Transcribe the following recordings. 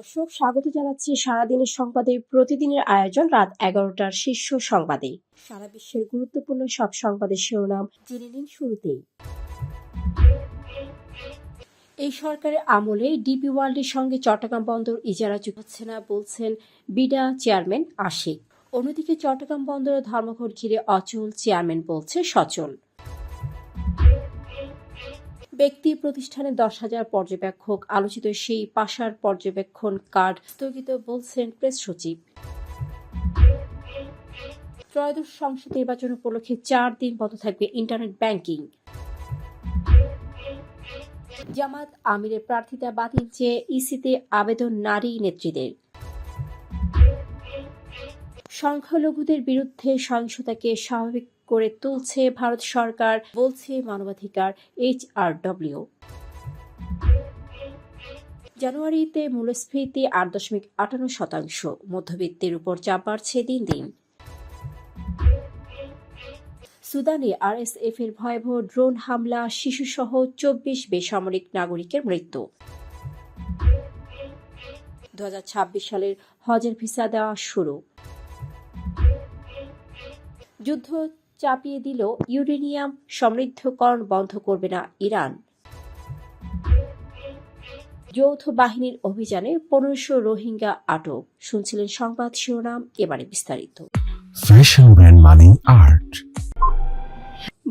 দর্শক, স্বাগত জানাচ্ছি সারাদিনের সংবাদে। প্রতিদিনের আয়োজন রাত এগারোটার শীর্ষ সংবাদে। সারা বিশ্বের গুরুত্বপূর্ণ সব সংবাদের শিরোনাম জেনে নিন শুরুতেই। এই সরকারের আমলে ডিপি ওয়ার্ল্ডের সঙ্গে চট্টগ্রাম বন্দর ইজারা হচ্ছে না বলছেন বিডা চেয়ারম্যান আশিক। অন্যদিকে চট্টগ্রাম বন্দরের ধর্মঘট ঘিরে অচল চেয়ারম্যান বলছে সচল। ব্যক্তি প্রতিষ্ঠানে দশ হাজার পর্যবেক্ষক, আলোচিত সেই পাশার পর্যবেক্ষণ কার্ড স্থগিত বলছেন প্রেস সচিব। ত্রয়োদশ সংসদ নির্বাচন উপলক্ষে চার দিন বন্ধ থাকবে ইন্টারনেট ব্যাংকিং। জামাত আমিরের প্রার্থিতা বাতিল চেয়ে ইসিতে আবেদন নারী নেত্রীদের। সংখ্যালঘুদের বিরুদ্ধে সহিংসতাকে স্বাভাবিক করে তুলছে ভারত সরকার, বলছে মানবাধিকার এইচ আর ডব্লিউ জানুয়ারিতে মূল্যস্ফীতি আট দশমিক আটান্ন শতাংশ, মধ্যবিত্তের উপর চাপ বাড়ছে দিন দিন। সুদানে আরএসএফ এর ভয়াবহ ড্রোন হামলা, শিশুসহ চব্বিশ বেসামরিক নাগরিকের মৃত্যু। দুহাজার ছাব্বিশ সালের হজের ভিসা দেওয়া শুরু। যুদ্ধ চাপিয়ে দিল ইউরেনিয়াম সমৃদ্ধকরণ বন্ধ করবে না ইরান। যৌথ বাহিনীর অভিযানে পনেরোশো রোহিঙ্গা আটক শুনছিলেন সংবাদ শিরোনাম এবারে বিস্তারিত। ফ্যাশন ব্র্যান্ড মানে আর্ট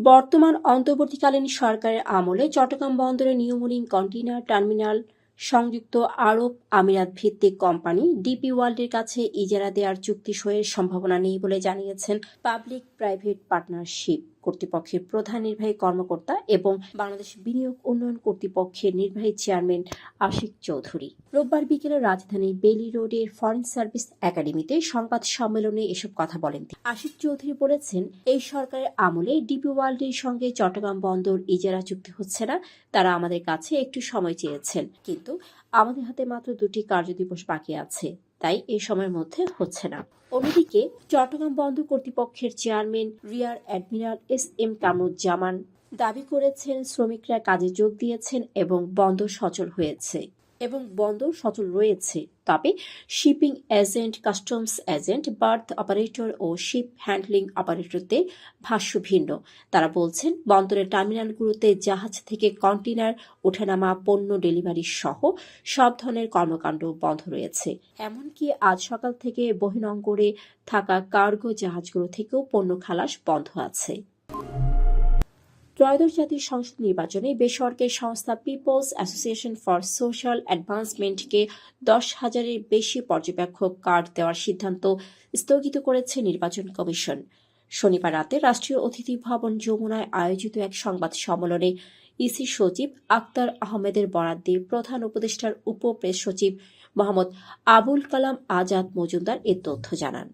বর্তমান অন্তর্বর্তীকালীন সরকারের আমলে চট্টগ্রাম বন্দরে নিয়মনীন কন্টেইনার টার্মিনাল সংযুক্ত আরব আমিরাত ভিত্তিক কোম্পানি ডিপি ওয়ার্ল্ডের কাছে ইজারা দেওয়ার চুক্তি সহের সম্ভাবনা নেই বলে জানিয়েছেন পাবলিক প্রাইভেট পার্টনারশিপ। কর্তৃপক্ষের প্রধান নির্বাহী কর্মকর্তা এবং বাংলাদেশ বিনিয়োগ উন্নয়ন কর্তৃপক্ষের নির্বাহী চেয়ারম্যান আশিক চৌধুরী। রোববার বিকেলে রাজধানীর বেলি রোডের ফরেন সার্ভিস একাডেমিতে সংবাদ সম্মেলনে এসব কথা বলেন আশিক চৌধুরী বলেছেন, এই সরকারের আমলে ডিপি ওয়ার্ল্ডের সঙ্গে চট্টগ্রাম বন্দর ইজারা চুক্তি হচ্ছে না, তারা আমাদের কাছে একটু সময় চেয়েছেন। কিন্তু আমাদের হাতে মাত্র দুটি কার্যদিবস বাকি আছে। তাই এই সময়ের মধ্যে হচ্ছে না। অন্যদিকে, চট্টগ্রাম বন্দর কর্তৃপক্ষের chairman, rear admiral S M Kamruzzaman দাবি করেছেন, শ্রমিকরা কাজে যোগ দিয়েছেন এবং বন্দর সচল হয়েছে এবং বন্দর সচল রয়েছে। তবে shipping agent, customs agent, berth operator ও শিপ হ্যান্ডলিং অপারেটরদের ভাষ্য ভিন্ন। তারা বলছেন, বন্দরের টার্মিনালগুলোতে জাহাজ থেকে কন্টেনার ওঠানামা, পণ্য ডেলিভারি সহ সব ধরনের কর্মকাণ্ড বন্ধ রয়েছে। এমনকি আজ সকাল থেকে বহিরঙ্গরে থাকা কার্গো জাহাজগুলো থেকেও পণ্য খালাস বন্ধ আছে। ত্রয়োদশ জাতীয় সংসদ নির্বাচনে বেসরকারি সংস্থা পিপলস অ্যাসোসিয়েশন ফর সোশ্যাল অ্যাডভান্সমেন্টকে দশ হাজারের বেশি পর্যবেক্ষক কার্ড দেওয়ার সিদ্ধান্ত স্থগিত করেছে নির্বাচন কমিশন। শনিবার রাতে রাষ্ট্রীয় অতিথি ভবন যমুনায় আয়োজিত এক সংবাদ সম্মেলনে ইসি সচিব আক্তার আহমেদের বরাদ দিয়ে প্রধান উপদেষ্টার উপ প্রেস সচিব মোহাম্মদ আবুল কালাম আজাদ মজুমদার এ তথ্য জানান।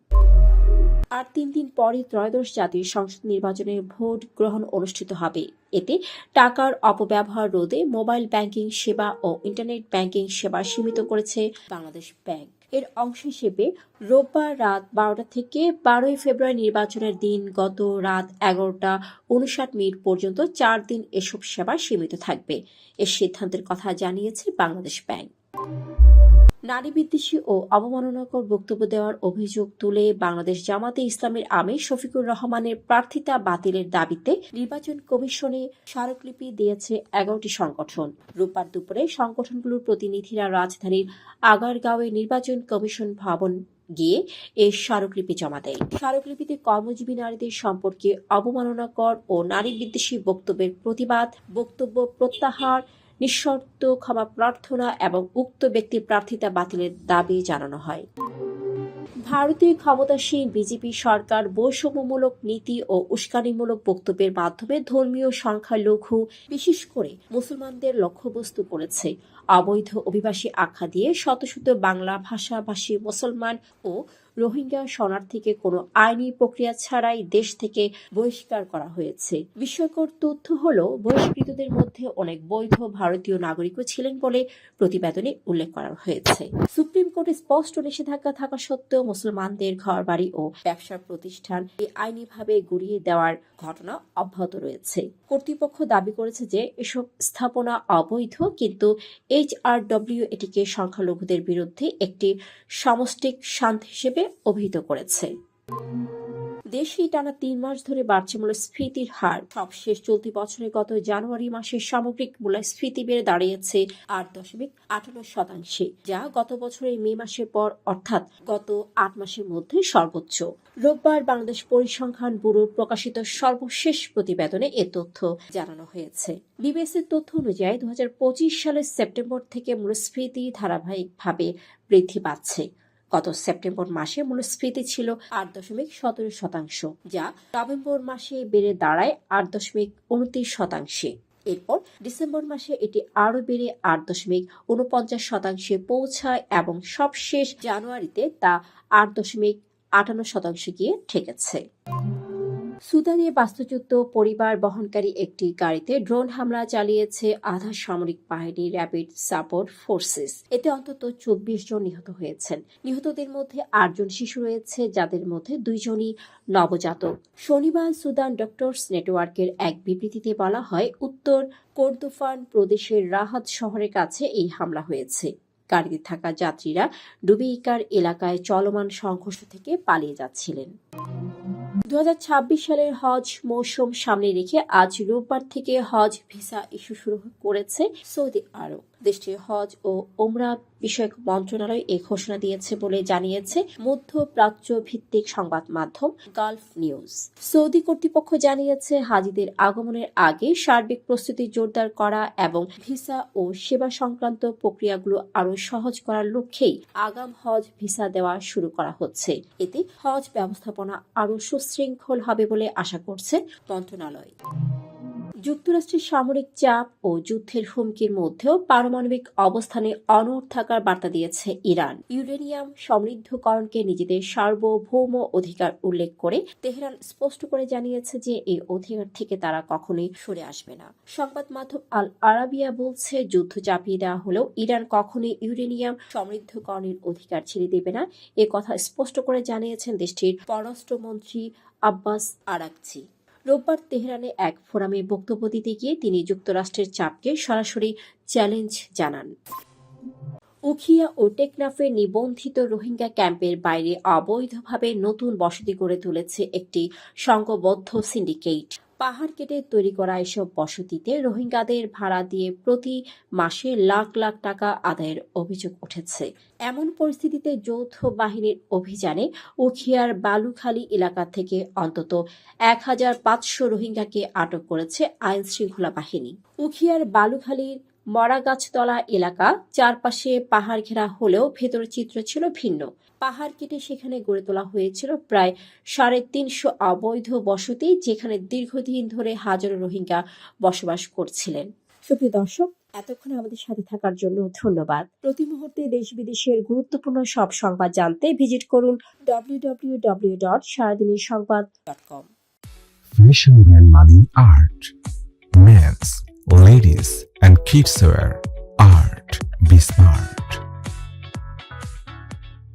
আর তিন দিন পরে ত্রয়োদশ জাতীয় সংসদ নির্বাচনের ভোট গ্রহণ অনুষ্ঠিত হবে। এতে টাকার অপব্যবহার রোধে মোবাইল ব্যাংকিং সেবা ও ইন্টারনেট ব্যাংকিং সেবা সীমিত করেছে বাংলাদেশ ব্যাংক। এর অংশ হিসেবে রোববার রাত বারোটা থেকে বারোই ফেব্রুয়ারি নির্বাচনের দিন গত রাত এগারোটা উনষাট মিনিট পর্যন্ত চার দিন এসব সেবা সীমিত থাকবে। এর সিদ্ধান্তের কথা জানিয়েছে বাংলাদেশ ব্যাংক। নারী বিদ্বেষী ও অবমাননাকর বক্তব্য দেওয়ার অভিযোগ তুলে বাংলাদেশ জামাতে ইসলামের আমির শফিকুর রহমানের প্রার্থিতা বাতিলের দাবিতে নির্বাচন কমিশনে স্মারকলিপি দিয়েছে এগারোটি সংগঠন। রোববার দুপুরে সংগঠনগুলোর প্রতিনিধিরা রাজধানীর আগারগাঁওয়ে নির্বাচন কমিশন ভবন গিয়ে এই স্মারকলিপি জমা দেয়। স্মারকলিপিতে কর্মজীবী নারীদের সম্পর্কে অবমাননাকর ও নারী বিদ্বেষী বক্তব্যের প্রতিবাদ, বক্তব্য প্রত্যাহার নিঃশর্ত ক্ষমা প্রার্থনা এবং উক্ত ব্যক্তি প্রার্থিতা বাতিলের দাবি জানানো হয়। ভারতীয় ক্ষমতাসীন বিজেপি সরকার বৈষম্যমূলক নীতি ও উস্কানিমূলক বক্তব্যের মাধ্যমে ধর্মীয় সংখ্যালঘু, বিশেষ করে মুসলমানদের লক্ষ্যবস্তু করেছে। অবৈধ অভিবাসী আখ্যা দিয়ে শত শত বাংলা ভাষাভাষী মুসলমান ও রোহিঙ্গা শরণার্থীকে কোনো আইনি প্রক্রিয়া ছাড়াই দেশ থেকে বহিষ্কার করা হয়েছে। বিস্ময়কর তথ্য হল, বহিষ্কৃতদের মধ্যে অনেক বৈধ ভারতীয় নাগরিকও ছিলেন বলে প্রতিবেদনে উল্লেখ করা হয়েছে। সুপ্রিম কোর্টে স্পষ্ট নিষেধাজ্ঞা থাকা সত্ত্বেও মুসলমানদের ঘরবাড়ি ও ব্যবসার প্রতিষ্ঠান এই আইনিভাবে গুড়িয়ে দেওয়ার ঘটনা অব্যাহত রয়েছে। কর্তৃপক্ষ দাবি করেছে যে এসব স্থাপনা অবৈধ, কিন্তু এইচআরডব্লিউ এটিকে সংখ্যালঘুদের বিরুদ্ধে একটি সামষ্টিক শান্ত হিসেবে অভিহিত করেছে। দেশেই টানা তিন মাস ধরে বাড়ছে মূল্যস্ফীতির হার। সবশেষ চলতি বছরে গত জানুয়ারি মাসের সামগ্রিক মূল্যস্ফীতি বেড়ে দাঁড়িয়েছে আট দশমিক আটান্ন শতাংশে, যা গত বছরের মে মাসের পর অর্থাৎ গত আট মাসের মধ্যে সর্বোচ্চ। রোববার বাংলাদেশ পরিসংখ্যান ব্যুরোর প্রকাশিত সর্বশেষ প্রতিবেদনে এ তথ্য জানানো হয়েছে। বিবিএসের তথ্য অনুযায়ী দু হাজার পঁচিশ সালের সেপ্টেম্বর থেকে মূল্যস্ফীতি ধারাবাহিকভাবে বৃদ্ধি পাচ্ছে। গত সেপ্টেম্বর মাসে মূল্যস্ফীতি ছিল আট দশমিক সতেরো শতাংশ, যা নভেম্বর মাসে বেড়ে দাঁড়ায় আট দশমিক উনত্রিশ শতাংশে। এরপর ডিসেম্বর মাসে এটি আরও বেড়ে আট দশমিক উনপঞ্চাশ শতাংশে পৌঁছায় এবং সবশেষ জানুয়ারিতে তা আট দশমিক আটান্ন শতাংশে গিয়ে ঠেকেছে। সুদানে বাস্তুচ্যুত পরিবার বহনকারী একটি গাড়িতে ড্রোন হামলা চালিয়েছে আধা সামরিক বাহিনী র্যাপিড সাপোর্ট ফোর্সেস। এতে অন্তত চব্বিশ জন নিহত হয়েছেন। নিহতদের মধ্যে আটজন শিশু রয়েছে, যাদের মধ্যে দুইজনই নবজাতক। শনিবার সুদান ডক্টরস নেটওয়ার্কের এক বিবৃতিতে বলা হয়, উত্তর কোর্দোফান প্রদেশের রাহাত শহরের কাছে এই হামলা হয়েছে। গাড়িতে থাকা যাত্রীরা ডুবিইকার এলাকায় চলমান সংঘর্ষ থেকে পালিয়ে যাচ্ছিলেন। দু হাজার ছাব্বিশ সালের হজ মৌসুম সামনে রেখে আজ রোববার থেকে হজ ভিসা ইস্যু শুরু করেছে সৌদি আরব। দেশটির হজ ও ওমরা বিষয়ক মন্ত্রণালয় এই ঘোষণা দিয়েছে বলে জানিয়েছে মধ্যপ্রাচ্য ভিত্তিক সংবাদ মাধ্যম গালফ নিউজ। সৌদি কর্তৃপক্ষ জানিয়েছে হাজিদের আগমনের আগে সার্বিক প্রস্তুতি জোরদার করা এবং ভিসা ও সেবা সংক্রান্ত প্রক্রিয়াগুলো আরও সহজ করার লক্ষ্যেই আগাম হজ ভিসা দেওয়া শুরু করা হচ্ছে। এতে হজ ব্যবস্থাপনা আরও সুশৃঙ্খল হবে বলে আশা করছে মন্ত্রণালয়। যুক্তরাষ্ট্রের সামরিক চাপ ও যুদ্ধের হুমকির মধ্যেও পারমাণবিক অবস্থানে অনড় থাকার বার্তা দিয়েছে ইরান। ইউরেনিয়াম সমৃদ্ধকরণকে নিজেদের সার্বভৌম অধিকার উল্লেখ করে তেহরান স্পষ্ট করে জানিয়েছে যে এই অধিকার থেকে তারা কখনোই সরে আসবে না। সংবাদ মাধ্যম আল আরাবিয়া বলছে, যুদ্ধ চাপিয়ে দেওয়া হলেও ইরান কখনোই ইউরেনিয়াম সমৃদ্ধকরণের অধিকার ছেড়ে দেবে না। এ কথা স্পষ্ট করে জানিয়েছেন দেশটির পররাষ্ট্রমন্ত্রী আব্বাস আরাকচি। রোববার তেহরানে এক ফোরামে বক্তব্য দিতে গিয়ে তিনি যুক্তরাষ্ট্রের চাপকে সরাসরি চ্যালেঞ্জ জানান। উখিয়া ও টেকনাফে নিবন্ধিত রোহিঙ্গা ক্যাম্পের বাইরে অবৈধভাবে নতুন বসতি গড়ে তুলেছে একটি সংঘবদ্ধ সিন্ডিকেট। পাহাড় কেটে তৈরি করা এসব বসতিতে রোহিঙ্গাদের ভাড়া দিয়ে প্রতি মাসে লাখ লাখ টাকা আদায়ের অভিযোগ উঠেছে। এমন পরিস্থিতিতে যৌথ বাহিনীর অভিযানে উখিয়ার বালুখালী এলাকা থেকে অন্তত এক হাজার পাঁচশো রোহিঙ্গাকে আটক করেছে আইন শৃঙ্খলা বাহিনী। উখিয়ার বালুখালীর মরাগাছতলা এলাকা চারপাশে পাহাড় ঘেরা হলেও ভেতরের চিত্র ছিল ভিন্ন। পাহাড় কেটে সেখানে গড়ে তোলা হয়েছিল প্রায় সাড়ে তিনশো অবৈধ বসতি যেখানে দীর্ঘদিন ধরে হাজারো রোহিঙ্গা বসবাস করছিলেন। সুপ্রিয় দর্শক এতক্ষণ আমাদের সাথে থাকার জন্য ধন্যবাদ। প্রতি মুহূর্তে দেশ বিদেশের গুরুত্বপূর্ণ সব সংবাদ জানতে ভিজিট করুন ডব্লিউ ডব্লিউ ডব্লিউ ডট সারাদিনের সংবাদ dot com Mali Art. Men's, ladies, and kids wear. Art. Be smart.